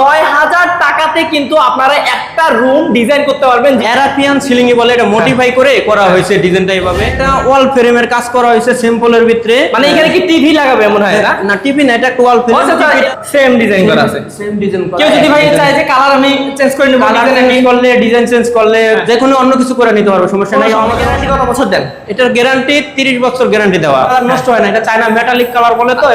নয় হাজার টাকাতে কিন্তু আপনারা একটা রুম ডিজাইন করতে পারবেন। অ্যারাপিয়ান সিলিং বলে এটা মডিফাই করে করা হয়েছে ডিজাইনটা এইভাবে। এটা ওয়াল ফ্রেমের কাজ করা হয়েছে সিম্পলের ভিতরে। মানে এখানে কি টিভি লাগাবে মনে হয় না? না টিভি না এটা ওয়াল ফ্রেম সেম ডিজাইন করা আছে। সেম ডিজাইন করা কেউ যদি ভাই চায় যে কালার আমি চেঞ্জ করে নেব কালার চেঞ্জ করলে ডিজাইন চেঞ্জ করলে যে কোনো অন্য কিছু করে নিতে পারব সমস্যা নাই। কত বছর দেন? এটার গ্যারান্টি 30 বছর গ্যারান্টি দেওয়া। নষ্ট হয় না এটা চায়না মেটালিক কালার বলে তো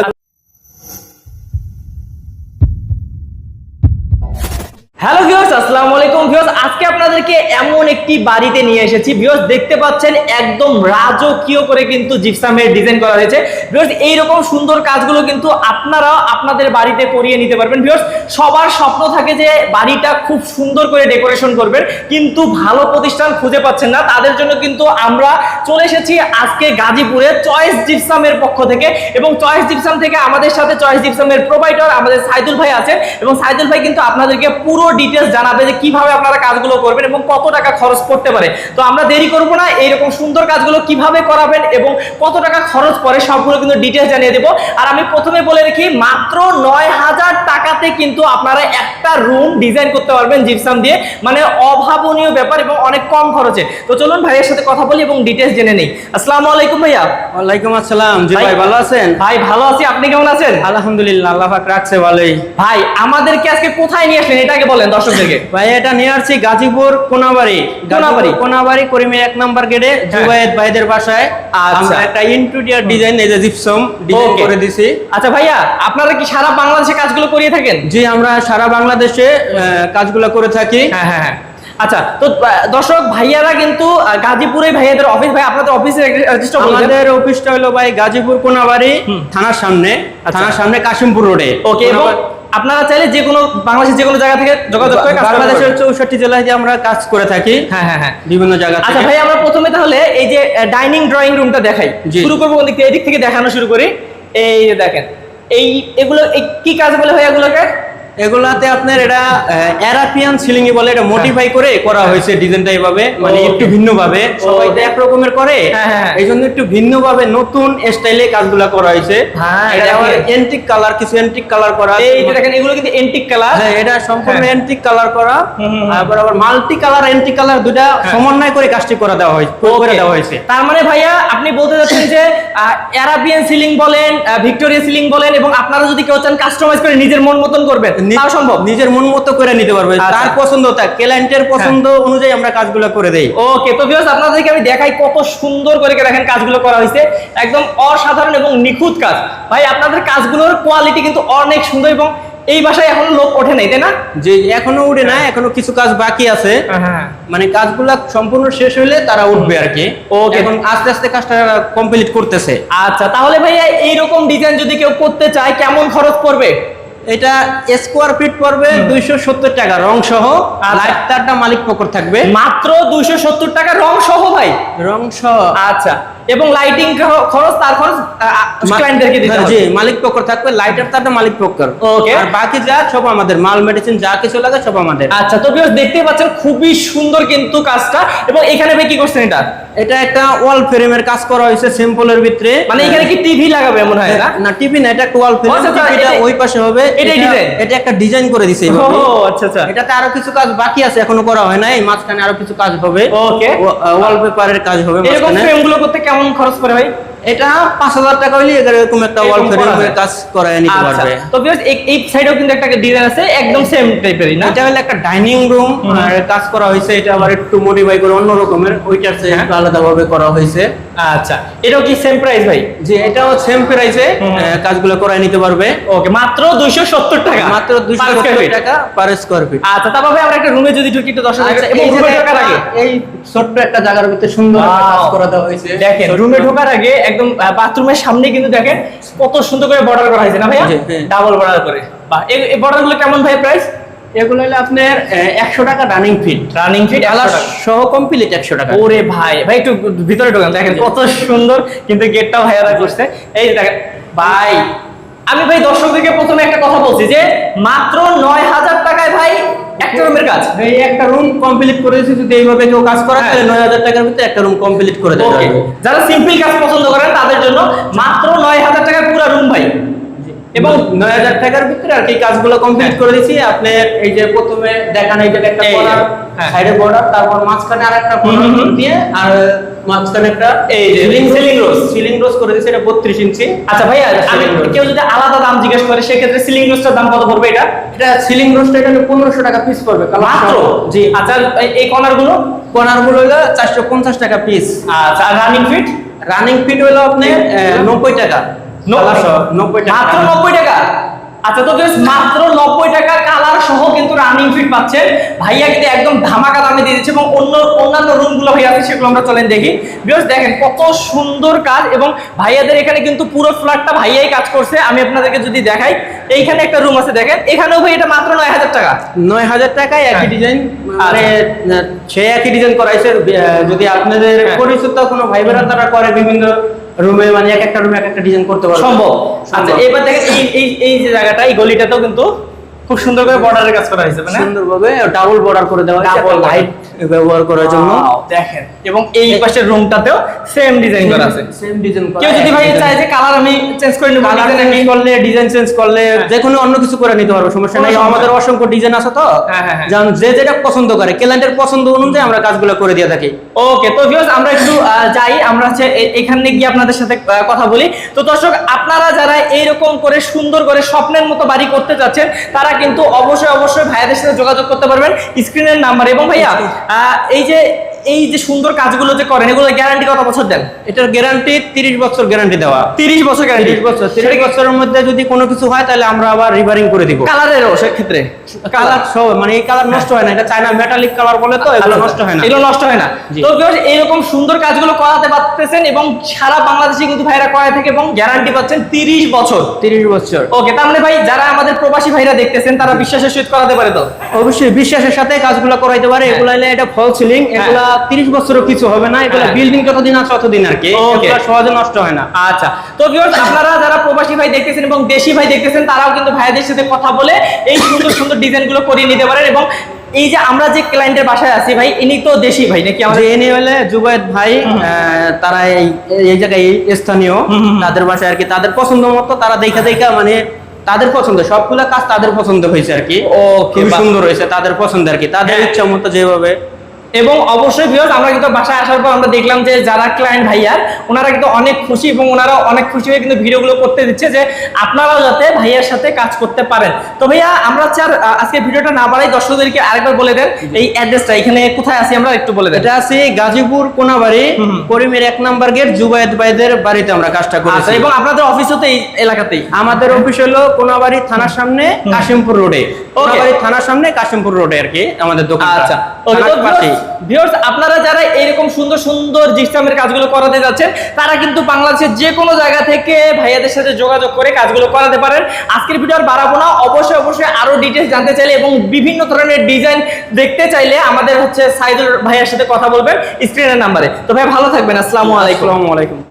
হ্যালো ভিউয়ার্স আসসালামু আলাইকুম। ভিউয়ার্স আজকে আপনাদেরকে এমন একটি বাড়িতে নিয়ে এসেছি। ভিউয়ার্স দেখতে পাচ্ছেন একদম রাজকীয় করে কিন্তু জিপসামের ডিজাইন করা হয়েছে। ভিউয়ার্স এই রকম সুন্দর কাজগুলো কিন্তু আপনারাও আপনাদের বাড়িতে করিয়ে নিতে পারবেন। ভিউয়ার্স সবার স্বপ্ন থাকে যে বাড়িটা খুব সুন্দর করে ডেকোরেশন করবেন, কিন্তু ভালো প্রতিষ্ঠান খুঁজে পাচ্ছেন না। তাদের জন্য কিন্তু আমরা চলে এসেছি আজকে গাজীপুরে চয়েস জিপসামের পক্ষ থেকে। এবং চয়েস জিপসাম থেকে আমাদের সাথে চয়েস জিপসামের প্রোভাইডার আমাদের সাইদুল ভাই আছেন। এবং সাইদুল ভাই কিন্তু আপনাদেরকে পুরো ডিটেলস জানাবে যে কীভাবে আপনারা কাজগুলো করবেন এবং কত টাকা খরচ পড়তে পারে। তো আমরা দেরি করব না এইরকম সুন্দর কাজগুলো কীভাবে করাবেন এবং কত টাকা খরচ পড়ে সবগুলো কিন্তু ডিটেলস জানিয়ে দেবো। আর আমি প্রথমে বলে রাখি মাত্র নয় হাজার টাকাতে কিন্তু আপনারা একটা রুম ডিজাইন করতে পারবেন জিপসাম দিয়ে। মানে অভাবনীয় ব্যাপার এবং অনেক কম খরচে। তো চলুন ভাইয়ের সাথে কথা বলি এবং ডিটেলস জেনে নেই। আসসালামু আলাইকুম ভাইয়া। ওয়ালাইকুম আসসালাম। জি ভাই- ভালো আছেন? ভাই ভালো আছি। আপনি কেমন আছেন? আলহামদুলিল্লাহ আল্লাহ পাক রাখছে ভালোই। ভাই আমাদেরকে আজকে কোথায় নিয়ে আসলেন? এটা আগে বলেন দর্শকদেরকে। ভাই এটা নিয়ে আসছি গাজীপুর কোনাবাড়ি। কোনাবাড়ি? কোনাবাড়ি করিমে এক নাম্বার গেটে জুবায়েদ ভাইদের বাসায়। আচ্ছা। একটা ইন্টেরিয়র ডিজাইন এই যে জিপসম ডিজাইন করে দিছি। আচ্ছা ভাইয়া আপনারা কি সারা বাংলাদেশে কাজগুলো করিয়ে থাকেন? জি আমরা সারা বাংলাদেশে কাজগুলো করে থাকি। হ্যাঁ হ্যাঁ হ্যাঁ। আচ্ছা তো দর্শক ভাইয়ারা কিন্তু গাজীপুরে ভাইয়াদের অফিস ভাই আপনাদের অফিসের রেজিস্টার আমাদের অফিসটা হলো ভাই গাজীপুর কোনাবাড়ি থানার সামনে। থানার সামনে কাশিমপুর রোডে ওকে এবং আপনারা চাইলে যে কোনো বাংলাদেশের যে কোনো জায়গা থেকে যোগাযোগ করে বাংলাদেশের চৌষট্টি জেলায় যে আমরা কাজ করে থাকি হ্যাঁ হ্যাঁ হ্যাঁ। বিভিন্ন জায়গা আচ্ছা ভাই আমরা প্রথমে তাহলে এই যে ডাইনিং ড্রয়িং রুমটা দেখাই। শুরু করব কোন দিক থেকে? এদিক থেকে দেখানো শুরু করি। এই দেখেন এই এগুলো কি কাজ বলে ভাই এগুলোকে? এগুলাতে আপনার এটা অ্যারাপিয়ান সিলিং বলে এটা মডিফাই করে করা হয়েছে ডিজাইনটা এইভাবে মানে একটু ভিন্ন ভাবে সবাই তো. এক রকমের করে। হ্যাঁ, হ্যাঁ। এই জন্য একটু ভিন্ন ভাবে নতুন স্টাইলে কাজগুলা করা হয়েছে। হ্যাঁ, এটা আবার এন্টিক কালার কিছু এন্টিক কালার করা। এই যে দেখেন এগুলো কিন্তু এন্টিক কালার হ্যাঁ এটা সম্পূর্ণ হ্যাঁ। এন্টিক কালার করা। তারপর আবার মাল্টি কালার এন্টিক কালার দুটা সমন্বয় করে কাজটি করা দেওয়া হয়েছে করে দেওয়া হয়েছে। তার মানে ভাইয়া আপনি বলতে চাচ্ছেন যে অ্যারাবিয়ান সিলিং বলেন ভিক্টোরিয়া সিলিং বলেন এবং আপনারা যদি কেউ চান কাস্টমাইজ করে নিজের মন মতন করবেন তাও সম্ভব। নিজের মন মতো করে নিতে পারবে। আচ্ছা। তার পছন্দ তা ক্লায়েন্টের পছন্দ অনুযায়ী আমরা কাজগুলো করে দেই। ওকে তো ভিউয়ার্স আপনাদেরকে আমি দেখাই কত সুন্দর করে দেখেন কাজগুলো করা হয়েছে। একদম অসাধারণ এবং নিখুঁত কাজ। ভাই আপনাদের কাজগুলোর কোয়ালিটি কিন্তু অনেক সুন্দর এবং এই বাসায় এখনও লোক ওঠে নাই তাই না? যে এখনও উঠে না এখনও কিছু কাজ বাকি আছে। হ্যাঁ মানে কাজগুলা সম্পূর্ণ শেষ হইলে তারা উঠবে আর কি। Okay. এখন আস্তে আস্তে কাজটা কমপ্লিট করতেছে। আচ্ছা তাহলে ভাইয়া এইরকম ডিজাইন যদি কেউ করতে চায় কেমন খরচ পড়বে? এটা স্কোয়ার ফিট পড়বে দুইশো সত্তর টাকা রং সহ আর লাইট তারটা মালিক পকর থাকবে। মাত্র দুইশো সত্তর টাকা রং সহ ভাই? রং সহ। আচ্ছা। এবং লাইটিং খরচ তার খরচ ক্লায়েন্টদেরকে দিতে হ্যাঁ, হবে। জি মালিক পকর থাকবে লাইটার তারটা মালিক পকর Okay. আর বাকি যা সব আমাদের। মাল মেডিসিন যা কিছু লাগে সব আমাদের। আচ্ছা তো ভিউয়ার্স দেখতেই পাচ্ছেন খুবই সুন্দর কিন্তু কাজটা। এবং এখানে ভাই কি করছেন এটা? এটা একটা ওয়াল ফ্রেমের কাজ করা হয়েছে সিম্পলের ভিতরে। মানে এখানে কি টিভি লাগাবে মনে হয় না? না টিভি না এটা একটা ওয়াল ফ্রেম আচ্ছা, আচ্ছা, এটা- ওই পাশে হবে। এটাই এটা- design? এটা একটা ডিজাইন করে দিছে ও আচ্ছা আচ্ছা। এটাতে আরও কিছু কাজ বাকি আছে এখনও করা হয় নাই। মাঝখানে আরও কিছু কাজ হবে। Okay. ওয়ালপেপারের কাজ হবে এরকম মাঝখানে। ফ্রেমগুলো করতে কেমন খরচ করে ভাই? এটা পাঁচ হাজার টাকা হইলে এরকম একটা ওয়াল করা কাজ করায় নিতে আচ্ছা পারবে। তো ভিউয়ার্স এই সাইডেও কিন্তু একটা ডিজাইন আছে একদম সেম টাইপেরই না? এটা হলো একটা ডাইনিং রুম আর কাজ করা হয়েছে এটা আবার একটু মডিফাই করে অন্য রকমের ওইটার চেয়ে হ্যাঁ। একটু আলাদা ভাবে করা হয়েছে আচ্ছা এটাও কি সেম প্রাইস ভাই? যে এটাও সেম প্রাইসে কাজগুলো করায় নিতে পারবে। ওকে মাত্র দুইশো সত্তর টাকা। মাত্র দুইশো per square feet। টাকা পার স্কোয়ার ফিট আচ্ছা তারপরে আমরা একটা রুমে যদি ঢুকি একটু দর্শক আচ্ছা, এবং রুমে ঢোকার আগে। এই ছোট্ট একটা জায়গার ভিতরে সুন্দর কাজ Wow. দেওয়া হয়েছে। দেখেন। রুমে ঢোকার আগে একদম বাথরুমের সামনে কিন্তু দেখেন কত সুন্দর করে বর্ডার করা হয়েছে না ভাইয়া? হ্যাঁ। ডাবল বর্ডার করে। বাহ এই বর্ডারগুলো কেমন ভাই প্রাইস এগুলো হলো আপনার একশো টাকা রানিং ফিট রানিং ফিট সহ কমপ্লিট একশো টাকা। ওরে ভাই ভাই একটু ভিতরে ঢোকান দেখেন কত সুন্দর কিন্তু গেটটা ভাইয়ারা করছে। এই যে দেখেন ভাই আমি ভাই দর্শকদেরকে প্রথমে একটা কথা বলছি যে মাত্র নয় হাজার ভাই একটা রুমের কাজ এই একটা রুম কমপ্লিট করে দিছি যদি এইভাবে কেউ কাজ করে হ্যাঁ। তাহলে নয় হাজার টাকার ভিতরে একটা রুম কমপ্লিট করে দেবে ওকে যারা সিম্পল কাজ পছন্দ করেন তাদের জন্য মাত্র নয় হাজার টাকার পুরো রুম ভাই এবং নয় হাজার টাকার ভিতরে আর কি কাজগুলো কমপ্লিট করে দিচ্ছি আপনার এই যে প্রথমে দেখান এই যে একটা এই বর্ডার হ্যাঁ। সাইডে বর্ডার তারপর মাঝখানে আর একটা। দিয়ে আর মাঝখানে একটা এই যে, সিলিং রোজ সিলিং রোজ করে দিচ্ছি এটা বত্রিশ ইঞ্চি। আচ্ছা ভাইয়া আমি কেউ যদি আলাদা দাম জিজ্ঞেস করে সেক্ষেত্রে সিলিং রোস্টার দাম কত পড়বে এটা? এটা সিলিং রোজটা এটা পনেরোশো টাকা পিস পড়বে। মাত্র? জি। আচ্ছা এই- এই কর্নারগুলো? কর্নারগুলো হলো চারশো পঞ্চাশ টাকা পিস আচ্ছা আর রানিং ফিট রানিং ফিট হলো আপনার নব্বই টাকা। টাকা। মাত্র নব্বই টাকা? আচ্ছা তো মাত্র নব্বই টাকা কালার সহ পাচ্ছেন ভাইয়া কিন্তু একদম ধামাকা দামে দিয়ে দিচ্ছে এবং অন্য অন্যান্য রুমগুলো ভাইয়া আছে সেগুলো আমরা চলেন দেখি। বিকজ দেখেন কত সুন্দর কাজ এবং ভাইয়াদের এখানে কিন্তু পুরো ফ্ল্যাটটা ভাইয়াই কাজ করছে। আমি আপনাদেরকে যদি দেখাই এইখানে একটা রুম আছে দেখেন। এখানেও ভাই এটা মাত্র নয় হাজার টাকা। নয় হাজার টাকায় একই হ্যাঁ। ডিজাইন মানে সে একই ডিজাইন করাইছে। যদি আপনাদের হ্যাঁ। পরিচিত কোনো ভাই বোনেরা তারা করে বিভিন্ন রুমে মানে এক একটা রুমে এক একটা ডিজাইন করতে পারবে। সম্ভব। আচ্ছা এবার দেখেন এই এই এই যে জায়গাটা এই গলিটাতেও কিন্তু খুব সুন্দর করে বর্ডারের কাজ করা হয়েছে মানে? সুন্দরভাবে ডাবল বর্ডার করে দেওয়া হয়েছে border। লাইট ব্যবহার করার জন্য। দেখেন। এবং এই পাশের রুমটাতেও সেম ডিজাইন করা আছে। সেম ডিজাইন করা কেউ যদি ভাই চায় যে কালার আমি চেঞ্জ করে নেব কালার চেঞ্জ করলে ডিজাইন চেঞ্জ করলে হ্যাঁ। যে কোনো অন্য কিছু করে নিতে পারব সমস্যা নাই। আমাদের অসংখ্য ডিজাইন আছে তো? হ্যাঁ, হ্যাঁ। যেমন যে যেটা পছন্দ করে ক্লায়েন্টের পছন্দ অনুযায়ী আমরা কাজগুলো করে দিয়ে থাকি। ওকে তো ভিউয়ার্স আমরা একটু যাই আমরা হচ্ছে এখানে গিয়ে আপনাদের সাথে কথা বলি। তো দর্শক আপনারা যারা এইরকম করে সুন্দর করে স্বপ্নের মতো বাড়ি করতে চাচ্ছেন তারা কিন্তু অবশ্যই অবশ্যই ভাইয়াদের সাথে যোগাযোগ করতে পারবেন। স্ক্রিনের নাম্বার এবং ভাইয়া এই যে এই যে সুন্দর কাজগুলো যে করেন এগুলো গ্যারান্টি কত বছর দেন? এটার গ্যারান্টি তিরিশ বছর গ্যারান্টি দেওয়া। তিরিশ বছর গ্যারান্টি বছর তিরিশ বছরের মধ্যে যদি কোনো কিছু হয় তাহলে আমরা আবার রিভারিং করে দিব। কালারেরও সেক্ষেত্রে। কালার সহ মানে এই কালার নষ্ট হয় না এটা চায়না মেটালিক কালার বলে তো এগুলো নষ্ট হয় না। আচ্ছা, এগুলো নষ্ট হয় না। তো এইরকম সুন্দর কাজগুলো করাতে পারতেছেন এবং সারা বাংলাদেশে কিন্তু ভাইরা করায় থেকে এবং গ্যারান্টি পাচ্ছেন তিরিশ বছর। তিরিশ বছর। ওকে তার মানে ভাই যারা আমাদের প্রবাসী ভাইরা দেখতেছেন তারা বিশ্বাসের সহিত করাতে পারে তো? অবশ্যই বিশ্বাসের সাথে কাজগুলো করাইতে পারে হ্যাঁ। এগুলো এটা ফল সিলিং এগুলা তিরিশ বছরও কিছু হবে না এগুলো হ্যাঁ। বিল্ডিং যতদিন আছে ততদিন আর কি. এগুলো সহজে নষ্ট হয় না আচ্ছা তো ভিউয়ার্স আপনারা যারা প্রবাসী ভাই দেখতেছেন এবং দেশি ভাই দেখতেছেন তারাও কিন্তু ভাইদের সাথে কথা বলে এই সুন্দর সুন্দর ডিজাইনগুলো করিয়ে নিতে পারেন এবং এই যে আমরা যে ক্লায়েন্টের বাসায় আছি ভাই ইনি তো দেশি ভাই নাকি আমাদের এনে হলে জুবায়েদ ভাই তারা এই এই জায়গায় স্থানীয়। তাদের বাসায় আর কি তাদের পছন্দ মতো তারা দেখা দেখা মানে তাদের পছন্দ সবগুলা কাজ তাদের পছন্দ হয়েছে আর কি খুবই বাহ। সুন্দর হয়েছে তাদের পছন্দ আর কি তাদের হ্যাঁ। ইচ্ছা মতো যেভাবে এবং অবশ্যই ভিউয়ার্স আমরা কিন্তু বাসায় আসার পর আমরা দেখলাম যে যারা ক্লায়েন্ট ভাইয়ার ওনারা কিন্তু অনেক খুশি এবং ওনারা অনেক খুশি হয়ে কিন্তু ভিডিওগুলো করতে দিচ্ছে যে আপনারাও যাতে ভাইয়ার সাথে কাজ করতে পারেন। তো ভাইয়া আমরা চার আজকে ভিডিওটা না বাড়াই দর্শকদেরকে আরেকবার বলে দেন এই অ্যাড্রেসটা এখানে কোথায় আছি আমরা একটু বলে দেন। এটা আছে গাজীপুর কোনাবাড়ি। করিমের এক নাম্বার গেট জুবায়েদ ভাইদের বাড়িতে আমরা কাজটা আচ্ছা করেছি এবং আপনাদের অফিসও তো এই এলাকাতেই? আমাদের অফিস হলো কোনাবাড়ি থানার সামনে কাশিমপুর রোডে কোনাবাড়ি থানার সামনে কাশিমপুর রোডে আর কি আমাদের দোকান আচ্ছা। ভিউয়ার্স আপনারা যারা এরকম সুন্দর সুন্দর জিস্টামের কাজগুলো করাতে যাচ্ছেন, তারা কিন্তু বাংলাদেশের যে কোনো জায়গা থেকে ভাইয়াদের সাথে যোগাযোগ করে কাজগুলো করাতে পারেন। আজকের ভিডিও আর বাড়াবো না। অবশ্যই অবশ্যই আরও ডিটেলস জানতে চাইলে এবং বিভিন্ন ধরনের ডিজাইন দেখতে চাইলে আমাদের হচ্ছে সাইদুল ভাইয়ার সাথে কথা বলবেন স্ক্রিনের নাম্বারে তো ভাই, ভালো থাকবেন। আসসালামু আলাইকুম। আসসালামু আলাইকুম।